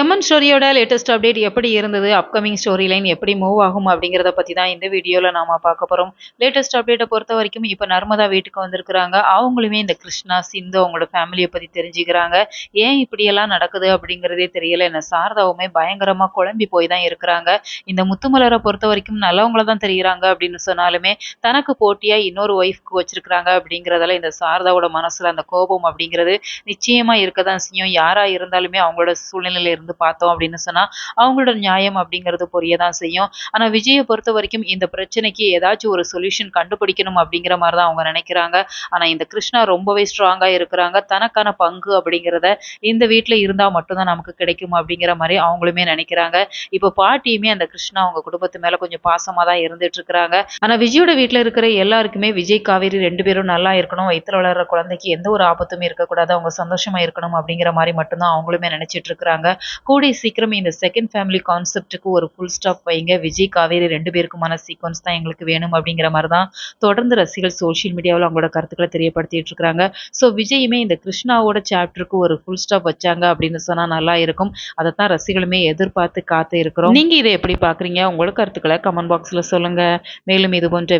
MN ஸ்டோரியோட latest update எப்படி இருந்தது? Upcoming story line எப்படி மூவ் ஆகும் அப்படிங்கிறத பற்றி தான் இந்த வீடியோவில் நாம் பார்க்க போகிறோம் லேட்டஸ்ட் அப்டேட்டை பொறுத்த வரைக்கும் இப்போ நர்மதா வீட்டுக்கு வந்திருக்கிறாங்க. அவங்களுமே இந்த கிருஷ்ணா சிந்து அவங்களோட ஃபேமிலியை பற்றி தெரிஞ்சுக்கிறாங்க. ஏன் இப்படியெல்லாம் நடக்குது அப்படிங்கிறதே தெரியல. என்ன சாரதாவுமே பயங்கரமாக குழம்பி போய் தான் இருக்கிறாங்க. இந்த முத்துமலரை பொறுத்த வரைக்கும் நல்லவங்கள தான் தெரிகிறாங்க அப்படின்னு சொன்னாலுமே தனக்கு போட்டியாக இன்னொரு ஒய்ஃப்க்கு வச்சிருக்கிறாங்க அப்படிங்கிறதால இந்த சாரதாவோட மனசில் அந்த கோபம் அப்படிங்கிறது நிச்சயமாக இருக்க தான் செய்யும். யாராக இருந்தாலுமே அவங்களோட சூழ்நிலையில் இருந்து பார்த்தோம் அப்படின்னு சொன்னா அவங்களோட நியாயம் அப்படிங்கிறது புரிய தான் செய்யும். ஆனா விஜயை பொறுத்த வரைக்கும் இந்த பிரச்சனைக்கு ஏதாச்சும் ஒரு சொல்யூஷன் கண்டுபிடிக்கணும் அப்படிங்கிற மாதிரி தான் அவங்க நினைக்கிறாங்க. ஆனா இந்த கிருஷ்ணா ரொம்பவே ஸ்ட்ராங்கா இருக்கிறாங்க. தனக்கான பங்கு அப்படிங்கிறத இந்த வீட்டுல இருந்தா மட்டும்தான் நமக்கு கிடைக்கும் அப்படிங்கிற மாதிரி அவங்களுமே நினைக்கிறாங்க. இப்போ பாட்டியுமே அந்த கிருஷ்ணா அவங்க குடும்பத்து மேல கொஞ்சம் பாசமா தான் இருந்துட்டு இருக்கிறாங்க ஆனா விஜயோட வீட்டுல இருக்கிற எல்லாருக்குமே விஜய் காவேரி ரெண்டு பேரும் நல்லா இருக்கணும். வயிற்றுல வளர்ற குழந்தைக்கு எந்த ஒரு ஆபத்தும் இருக்கக்கூடாது. அவங்க சந்தோஷமா இருக்கணும் அப்படிங்கிற மாதிரி மட்டும்தான் அவங்களுமே நினைச்சிட்டு இருக்கிறாங்க கூடிய சீக்கிரம் இந்த செகண்ட் ஃபேமிலி கான்செப்ட்டுக்கு ஒரு ஃபுல் ஸ்டாப் வைங்க. விஜய் காவேரி ரெண்டு பேருக்குமான சீக்வன்ஸ் தான் எங்களுக்கு வேணும் அப்படிங்கிற மாதிரி தான் தொடர்ந்து ரசிகர்கள் சோஷியல் மீடியாவில் அவங்களோட கருத்துக்களை தெரியப்படுத்திட்டு இருக்கிறாங்க ஸோ விஜயுமே இந்த கிருஷ்ணாவோட சாப்டருக்கு ஒரு ஃபுல் ஸ்டாப் வச்சாங்க அப்படின்னு சொன்னால் நல்லா இருக்கும். அதை தான் ரசிகளுமே எதிர்பார்த்து காத்து இருக்கிறோம் நீங்கள் இதை எப்படி பார்க்குறீங்க உங்களோட கருத்துக்களை கமெண்ட் பாக்ஸில் சொல்லுங்கள் மேலும் இது போன்ற